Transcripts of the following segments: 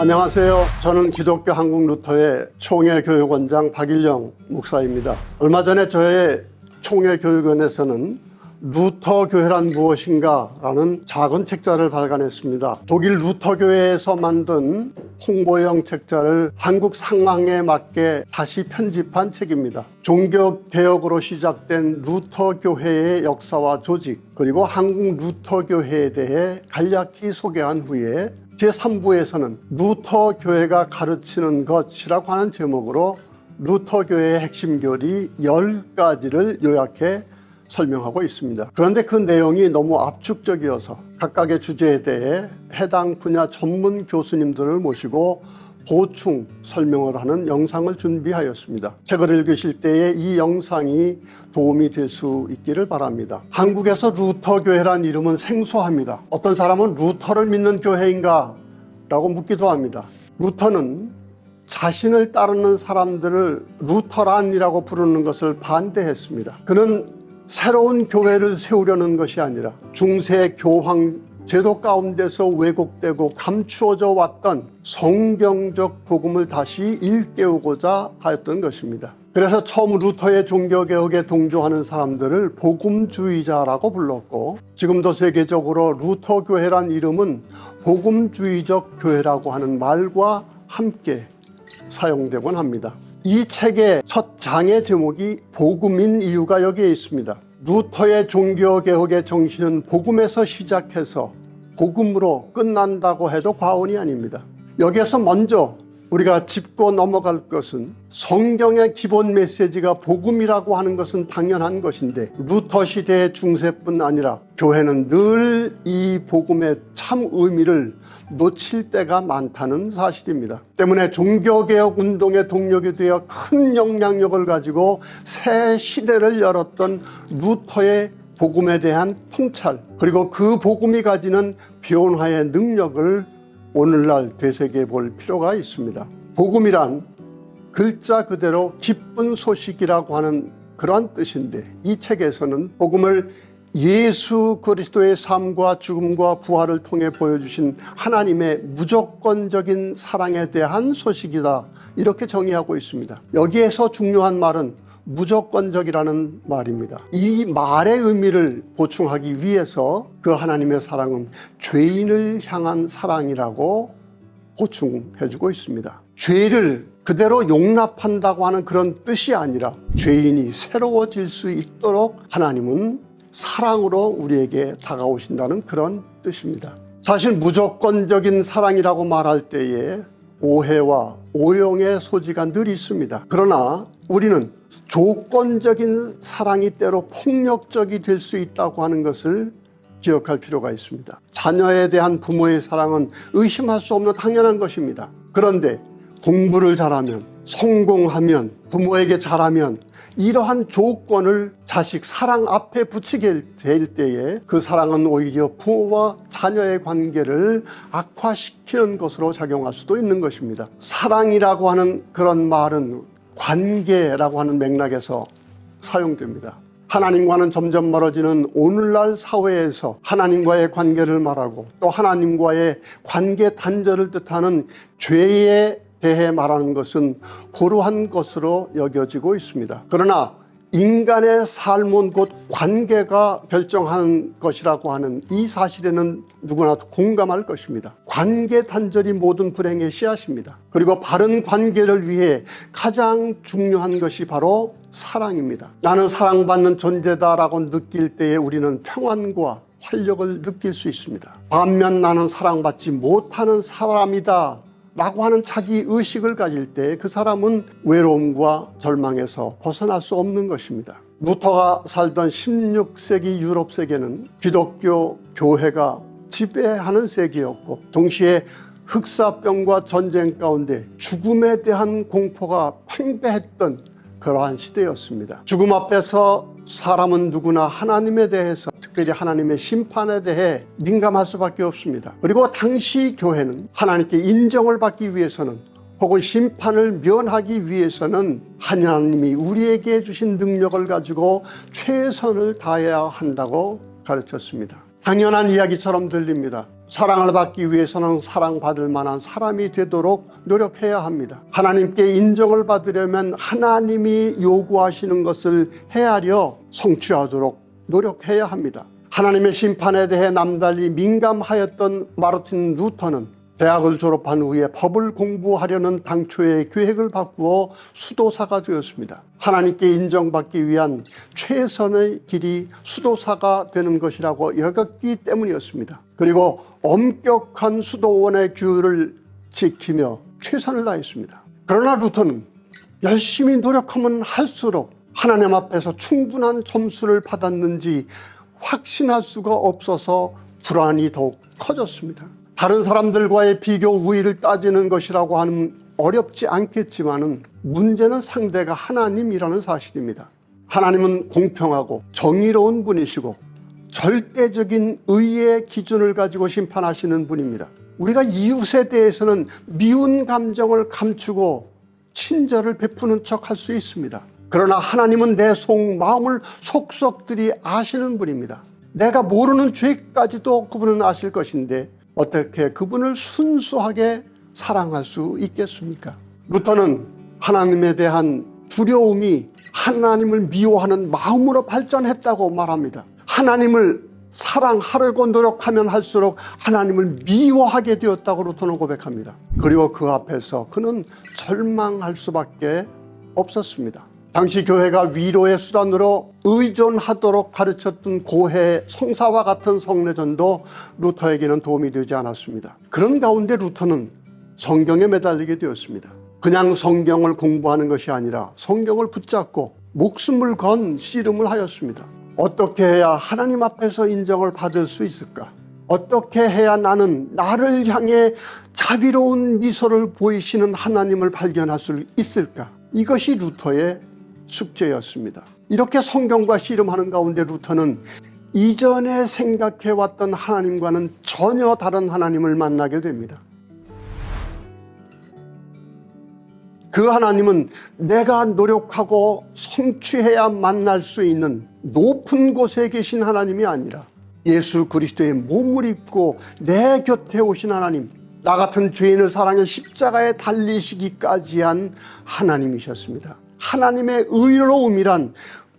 안녕하세요. 저는 기독교 한국 루터의 총회 교육원장 박일영 목사입니다. 얼마 전에 저의 총회 교육원에서는 루터 교회란 무엇인가 라는 작은 책자를 발간했습니다. 독일 루터 교회에서 만든 홍보형 책자를 한국 상황에 맞게 다시 편집한 책입니다. 종교 개혁으로 시작된 루터 교회의 역사와 조직 그리고 한국 루터 교회에 대해 간략히 소개한 후에 제3부에서는 루터 교회가 가르치는 것이라고 하는 제목으로 루터 교회의 핵심 교리 10가지를 요약해 설명하고 있습니다. 그런데 그 내용이 너무 압축적이어서 각각의 주제에 대해 해당 분야 전문 교수님들을 모시고 보충 설명을 하는 영상을 준비하였습니다. 책을 읽으실 때에 이 영상이 도움이 될 수 있기를 바랍니다. 한국에서 루터 교회란 이름은 생소합니다. 어떤 사람은 루터를 믿는 교회인가? 라고 묻기도 합니다. 루터는 자신을 따르는 사람들을 루터란이라고 부르는 것을 반대했습니다. 그는 새로운 교회를 세우려는 것이 아니라 중세 교황 제도 가운데서 왜곡되고 감추어져 왔던 성경적 복음을 다시 일깨우고자 하였던 것입니다. 그래서 처음 루터의 종교개혁에 동조하는 사람들을 복음주의자라고 불렀고 지금도 세계적으로 루터 교회란 이름은 복음주의적 교회라고 하는 말과 함께 사용되곤 합니다. 이 책의 첫 장의 제목이 복음인 이유가 여기에 있습니다. 루터의 종교개혁의 정신은 복음에서 시작해서 복음으로 끝난다고 해도 과언이 아닙니다. 여기에서 먼저 우리가 짚고 넘어갈 것은 성경의 기본 메시지가 복음이라고 하는 것은 당연한 것인데 루터 시대의 중세뿐 아니라 교회는 늘 이 복음의 참 의미를 놓칠 때가 많다는 사실입니다. 때문에 종교개혁 운동의 동력이 되어 큰 영향력을 가지고 새 시대를 열었던 루터의 복음에 대한 통찰 그리고 그 복음이 가지는 변화의 능력을 오늘날 되새겨 볼 필요가 있습니다. 복음이란 글자 그대로 기쁜 소식이라고 하는 그러한 뜻인데 이 책에서는 복음을 예수 그리스도의 삶과 죽음과 부활을 통해 보여주신 하나님의 무조건적인 사랑에 대한 소식이다. 이렇게 정의하고 있습니다. 여기에서 중요한 말은 무조건적이라는 말입니다. 이 말의 의미를 보충하기 위해서 그 하나님의 사랑은 죄인을 향한 사랑이라고 보충해주고 있습니다. 죄를 그대로 용납한다고 하는 그런 뜻이 아니라 죄인이 새로워질 수 있도록 하나님은 사랑으로 우리에게 다가오신다는 그런 뜻입니다. 사실 무조건적인 사랑이라고 말할 때에 오해와 오용의 소지가 늘 있습니다. 그러나 우리는 조건적인 사랑이 때로 폭력적이 될 수 있다고 하는 것을 기억할 필요가 있습니다. 자녀에 대한 부모의 사랑은 의심할 수 없는 당연한 것입니다. 그런데 공부를 잘하면, 성공하면, 부모에게 잘하면 이러한 조건을 자식 사랑 앞에 붙이게 될 때에 그 사랑은 오히려 부모와 자녀의 관계를 악화시키는 것으로 작용할 수도 있는 것입니다. 사랑이라고 하는 그런 말은 관계라고 하는 맥락에서 사용됩니다. 하나님과는 점점 멀어지는 오늘날 사회에서 하나님과의 관계를 말하고 또 하나님과의 관계 단절을 뜻하는 죄에 대해 말하는 것은 고루한 것으로 여겨지고 있습니다. 그러나 인간의 삶은 곧 관계가 결정하는 것이라고 하는 이 사실에는 누구나 공감할 것입니다. 관계 단절이 모든 불행의 씨앗입니다. 그리고 바른 관계를 위해 가장 중요한 것이 바로 사랑입니다. 나는 사랑받는 존재다라고 느낄 때에 우리는 평안과 활력을 느낄 수 있습니다. 반면 나는 사랑받지 못하는 사람이다. 라고 하는 자기 의식을 가질 때 그 사람은 외로움과 절망에서 벗어날 수 없는 것입니다. 루터가 살던 16세기 유럽 세계는 기독교 교회가 지배하는 세계였고 동시에 흑사병과 전쟁 가운데 죽음에 대한 공포가 팽배했던 그러한 시대였습니다. 죽음 앞에서 사람은 누구나 하나님에 대해서 특별히 하나님의 심판에 대해 민감할 수밖에 없습니다. 그리고 당시 교회는 하나님께 인정을 받기 위해서는 혹은 심판을 면하기 위해서는 하나님이 우리에게 주신 능력을 가지고 최선을 다해야 한다고 가르쳤습니다. 당연한 이야기처럼 들립니다. 사랑을 받기 위해서는 사랑받을 만한 사람이 되도록 노력해야 합니다. 하나님께 인정을 받으려면 하나님이 요구하시는 것을 헤아려 성취하도록 노력해야 합니다. 하나님의 심판에 대해 남달리 민감하였던 마르틴 루터는 대학을 졸업한 후에 법을 공부하려는 당초의 계획을 바꾸어 수도사가 되었습니다. 하나님께 인정받기 위한 최선의 길이 수도사가 되는 것이라고 여겼기 때문이었습니다. 그리고 엄격한 수도원의 규율을 지키며 최선을 다했습니다. 그러나 루터는 열심히 노력하면 할수록 하나님 앞에서 충분한 점수를 받았는지 확신할 수가 없어서 불안이 더욱 커졌습니다. 다른 사람들과의 비교 우위를 따지는 것이라고 하면 어렵지 않겠지만은 문제는 상대가 하나님이라는 사실입니다. 하나님은 공평하고 정의로운 분이시고 절대적인 의의 기준을 가지고 심판하시는 분입니다. 우리가 이웃에 대해서는 미운 감정을 감추고 친절을 베푸는 척 할 수 있습니다. 그러나 하나님은 내 속 마음을 속속들이 아시는 분입니다. 내가 모르는 죄까지도 그분은 아실 것인데 어떻게 그분을 순수하게 사랑할 수 있겠습니까? 루터는 하나님에 대한 두려움이 하나님을 미워하는 마음으로 발전했다고 말합니다. 하나님을 사랑하려고 노력하면 할수록 하나님을 미워하게 되었다고 루터는 고백합니다. 그리고 그 앞에서 그는 절망할 수밖에 없었습니다. 당시 교회가 위로의 수단으로 의존하도록 가르쳤던 고해 성사와 같은 성례전도 루터에게는 도움이 되지 않았습니다. 그런 가운데 루터는 성경에 매달리게 되었습니다. 그냥 성경을 공부하는 것이 아니라 성경을 붙잡고 목숨을 건 씨름을 하였습니다. 어떻게 해야 하나님 앞에서 인정을 받을 수 있을까? 어떻게 해야 나는 나를 향해 자비로운 미소를 보이시는 하나님을 발견할 수 있을까? 이것이 루터의 숙제였습니다. 이렇게 성경과 씨름하는 가운데 루터는 이전에 생각해왔던 하나님과는 전혀 다른 하나님을 만나게 됩니다. 그 하나님은 내가 노력하고 성취해야 만날 수 있는 높은 곳에 계신 하나님이 아니라 예수 그리스도의 몸을 입고 내 곁에 오신 하나님, 나 같은 죄인을 사랑해 십자가에 달리시기까지 한 하나님이셨습니다. 하나님의 의로움이란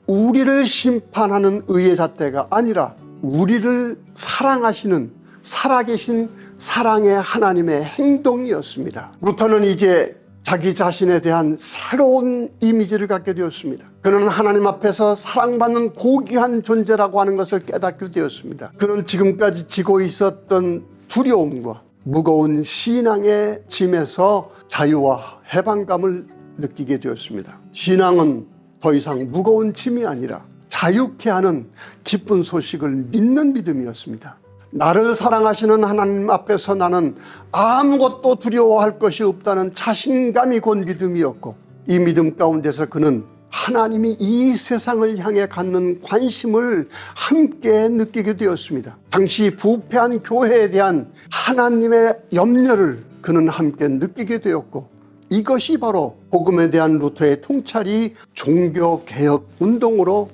우리를 심판하는 의의 잣대가 아니라 우리를 사랑하시는 살아계신 사랑의 하나님의 행동이었습니다. 루터는 이제 자기 자신에 대한 새로운 이미지를 갖게 되었습니다. 그는 하나님 앞에서 사랑받는 고귀한 존재라고 하는 것을 깨닫게 되었습니다. 그는 지금까지 지고 있었던 두려움과 무거운 신앙의 짐에서 자유와 해방감을 느끼게 되었습니다. 신앙은 더 이상 무거운 짐이 아니라 자유케 하는 기쁜 소식을 믿는 믿음이었습니다. 나를 사랑하시는 하나님 앞에서 나는 아무것도 두려워할 것이 없다는 자신감이 곧 믿음이었고 이 믿음 가운데서 그는 하나님이 이 세상을 향해 갖는 관심을 함께 느끼게 되었습니다. 당시 부패한 교회에 대한 하나님의 염려를 그는 함께 느끼게 되었고 이것이 바로 복음에 대한 루터의 통찰이 종교 개혁 운동으로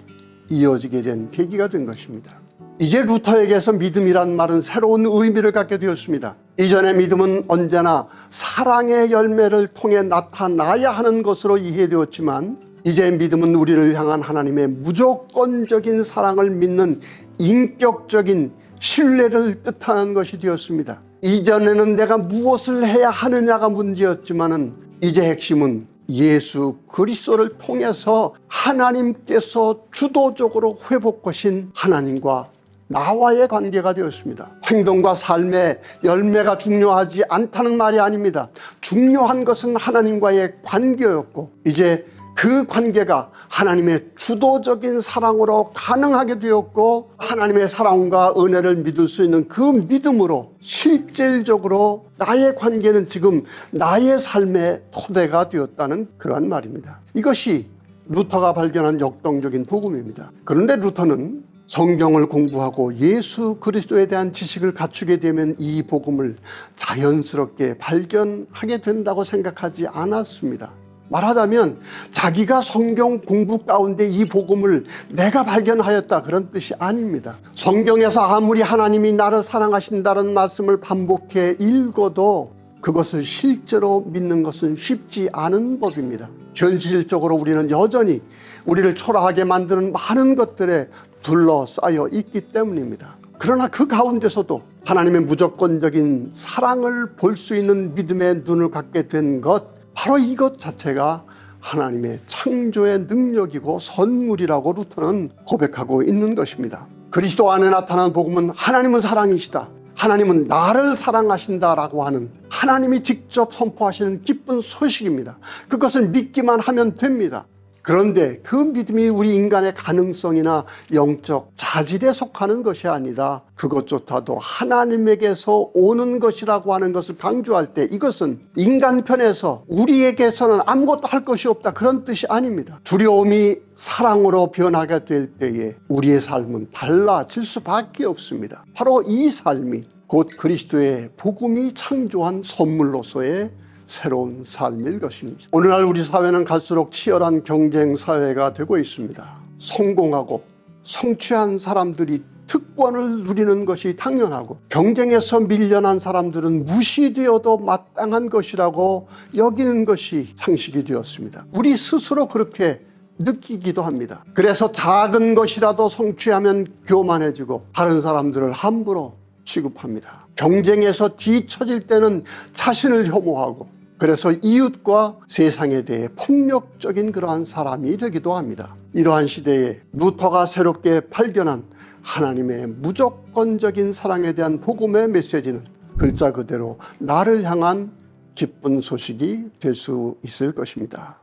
이어지게 된 계기가 된 것입니다. 이제 루터에게서 믿음이란 말은 새로운 의미를 갖게 되었습니다. 이전의 믿음은 언제나 사랑의 열매를 통해 나타나야 하는 것으로 이해되었지만 이제 믿음은 우리를 향한 하나님의 무조건적인 사랑을 믿는 인격적인 신뢰를 뜻하는 것이 되었습니다. 이전에는 내가 무엇을 해야 하느냐가 문제였지만은 이제 핵심은 예수 그리스도를 통해서 하나님께서 주도적으로 회복하신 하나님과 나와의 관계가 되었습니다. 행동과 삶의 열매가 중요하지 않다는 말이 아닙니다. 중요한 것은 하나님과의 관계였고 이제 그 관계가 하나님의 주도적인 사랑으로 가능하게 되었고 하나님의 사랑과 은혜를 믿을 수 있는 그 믿음으로 실질적으로 나의 관계는 지금 나의 삶의 토대가 되었다는 그러한 말입니다. 이것이 루터가 발견한 역동적인 복음입니다. 그런데 루터는 성경을 공부하고 예수 그리스도에 대한 지식을 갖추게 되면 이 복음을 자연스럽게 발견하게 된다고 생각하지 않았습니다. 말하자면 자기가 성경 공부 가운데 이 복음을 내가 발견하였다 그런 뜻이 아닙니다. 성경에서 아무리 하나님이 나를 사랑하신다는 말씀을 반복해 읽어도 그것을 실제로 믿는 것은 쉽지 않은 법입니다. 현실적으로 우리는 여전히 우리를 초라하게 만드는 많은 것들에 둘러싸여 있기 때문입니다. 그러나 그 가운데서도 하나님의 무조건적인 사랑을 볼 수 있는 믿음의 눈을 갖게 된 것, 바로 이것 자체가 하나님의 창조의 능력이고 선물이라고 루터는 고백하고 있는 것입니다. 그리스도 안에 나타난 복음은 하나님은 사랑이시다. 하나님은 나를 사랑하신다라고 하는 하나님이 직접 선포하시는 기쁜 소식입니다. 그것을 믿기만 하면 됩니다. 그런데 그 믿음이 우리 인간의 가능성이나 영적 자질에 속하는 것이 아니라 그것조차도 하나님에게서 오는 것이라고 하는 것을 강조할 때 이것은 인간 편에서 우리에게서는 아무것도 할 것이 없다 그런 뜻이 아닙니다. 두려움이 사랑으로 변하게 될 때에 우리의 삶은 달라질 수밖에 없습니다. 바로 이 삶이 곧 그리스도의 복음이 창조한 선물로서의 새로운 삶일 것입니다. 오늘날 우리 사회는 갈수록 치열한 경쟁 사회가 되고 있습니다. 성공하고 성취한 사람들이 특권을 누리는 것이 당연하고 경쟁에서 밀려난 사람들은 무시되어도 마땅한 것이라고 여기는 것이 상식이 되었습니다. 우리 스스로 그렇게 느끼기도 합니다. 그래서 작은 것이라도 성취하면 교만해지고 다른 사람들을 함부로 취급합니다. 경쟁에서 뒤처질 때는 자신을 혐오하고 그래서 이웃과 세상에 대해 폭력적인 그러한 사람이 되기도 합니다. 이러한 시대에 루터가 새롭게 발견한 하나님의 무조건적인 사랑에 대한 복음의 메시지는 글자 그대로 나를 향한 기쁜 소식이 될 수 있을 것입니다.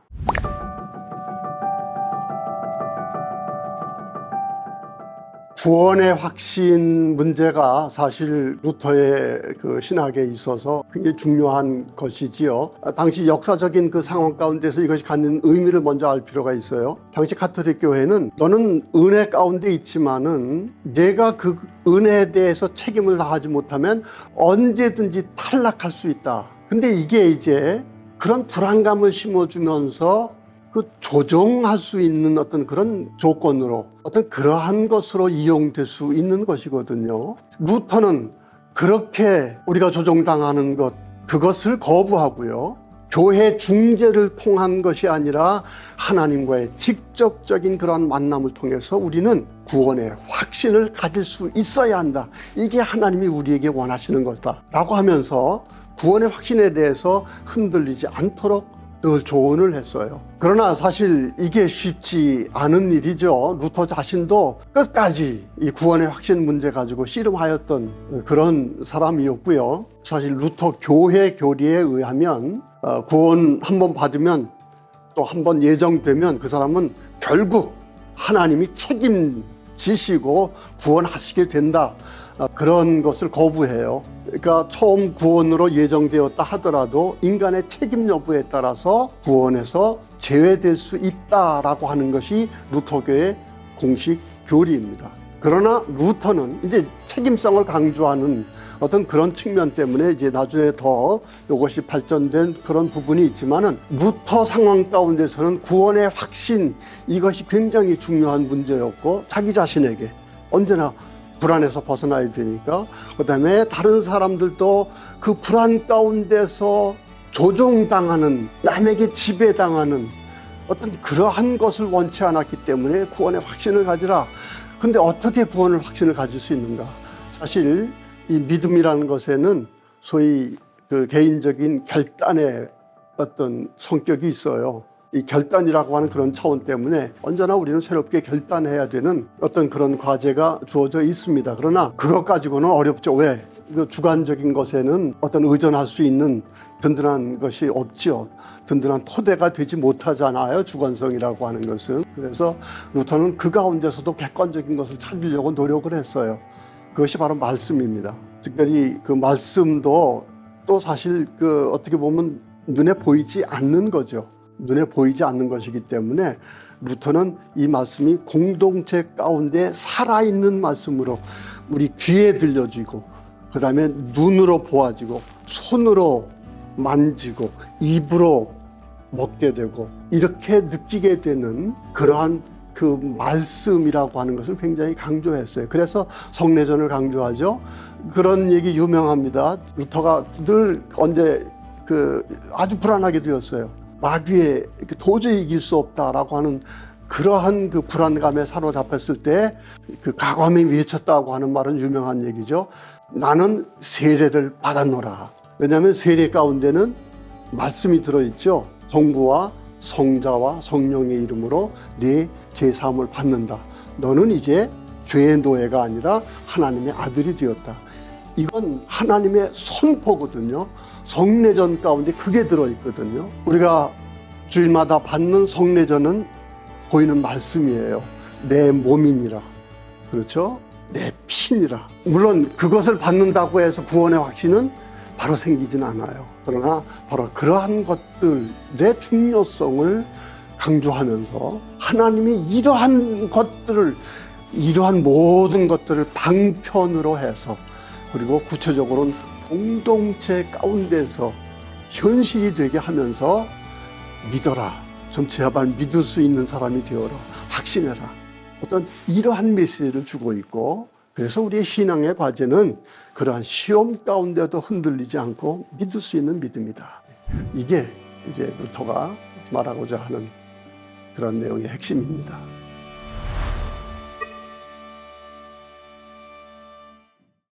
구원의 확신 문제가 사실 루터의 그 신학에 있어서 굉장히 중요한 것이지요. 당시 역사적인 그 상황 가운데서 이것이 갖는 의미를 먼저 알 필요가 있어요. 당시 카톨릭 교회는 너는 은혜 가운데 있지만은 내가 그 은혜에 대해서 책임을 다하지 못하면 언제든지 탈락할 수 있다. 근데 이게 이제 그런 불안감을 심어주면서 그 조정할 수 있는 어떤 그런 조건으로 어떤 그러한 것으로 이용될 수 있는 것이거든요. 루터는 그렇게 우리가 조정당하는 것 그것을 거부하고요. 교회 중재를 통한 것이 아니라 하나님과의 직접적인 그런 만남을 통해서 우리는 구원의 확신을 가질 수 있어야 한다. 이게 하나님이 우리에게 원하시는 것이다. 라고 하면서 구원의 확신에 대해서 흔들리지 않도록 늘 조언을 했어요. 그러나 사실 이게 쉽지 않은 일이죠. 루터 자신도 끝까지 이 구원의 확신 문제 가지고 씨름하였던 그런 사람이었고요. 사실 루터 교회 교리에 의하면 어, 구원 한 번 받으면 또 한 번 예정되면 그 사람은 결국 하나님이 책임지시고 구원하시게 된다. 어, 그런 것을 거부해요. 그러니까 처음 구원으로 예정되었다 하더라도 인간의 책임 여부에 따라서 구원에서 제외될 수 있다라고 하는 것이 루터교의 공식 교리입니다. 그러나 루터는 이제 책임성을 강조하는 어떤 그런 측면 때문에 이제 나중에 더 이것이 발전된 그런 부분이 있지만은 루터 상황 가운데서는 구원의 확신 이것이 굉장히 중요한 문제였고 자기 자신에게 언제나 불안에서 벗어나야 되니까 그다음에 다른 사람들도 그 불안 가운데서 조종당하는 남에게 지배당하는 어떤 그러한 것을 원치 않았기 때문에 구원의 확신을 가지라. 근데 어떻게 구원을 확신을 가질 수 있는가? 사실 이 믿음이라는 것에는 소위 그 개인적인 결단의 어떤 성격이 있어요. 이 결단이라고 하는 그런 차원 때문에 언제나 우리는 새롭게 결단해야 되는 어떤 그런 과제가 주어져 있습니다. 그러나 그것 가지고는 어렵죠. 왜? 그 주관적인 것에는 어떤 의존할 수 있는 든든한 것이 없지요. 든든한 토대가 되지 못하잖아요. 주관성이라고 하는 것은. 그래서 루터는 그 가운데서도 객관적인 것을 찾으려고 노력을 했어요. 그것이 바로 말씀입니다. 특별히 그 말씀도 또 사실 그 어떻게 보면 눈에 보이지 않는 거죠. 눈에 보이지 않는 것이기 때문에 루터는 이 말씀이 공동체 가운데 살아있는 말씀으로 우리 귀에 들려지고 그 다음에 눈으로 보아지고 손으로 만지고 입으로 먹게 되고 이렇게 느끼게 되는 그러한 그 말씀이라고 하는 것을 굉장히 강조했어요. 그래서 성내전을 강조하죠. 그런 얘기 유명합니다. 루터가 늘 언제 그 아주 불안하게 되었어요. 마귀에 도저히 이길 수 없다라고 하는 그러한 그 불안감에 사로잡혔을 때 그 가감이 외쳤다고 하는 말은 유명한 얘기죠. 나는 세례를 받았노라. 왜냐하면 세례 가운데는 말씀이 들어있죠. 성부와 성자와 성령의 이름으로 네 제사함을 받는다. 너는 이제 죄의 노예가 아니라 하나님의 아들이 되었다. 이건 하나님의 선포거든요. 성례전 가운데 그게 들어있거든요. 우리가 주일마다 받는 성례전은 보이는 말씀이에요. 내 몸이니라. 그렇죠? 내 피니라. 물론 그것을 받는다고 해서 구원의 확신은 바로 생기진 않아요. 그러나 바로 그러한 것들의 중요성을 강조하면서 하나님이 이러한 것들을 이러한 모든 것들을 방편으로 해서 그리고 구체적으로는 공동체 가운데서 현실이 되게 하면서 믿어라. 좀 제발 믿을 수 있는 사람이 되어라. 확신해라. 어떤 이러한 메시지를 주고 있고 그래서 우리의 신앙의 과제는 그러한 시험 가운데도 흔들리지 않고 믿을 수 있는 믿음이다. 이게 이제 루터가 말하고자 하는 그런 내용의 핵심입니다.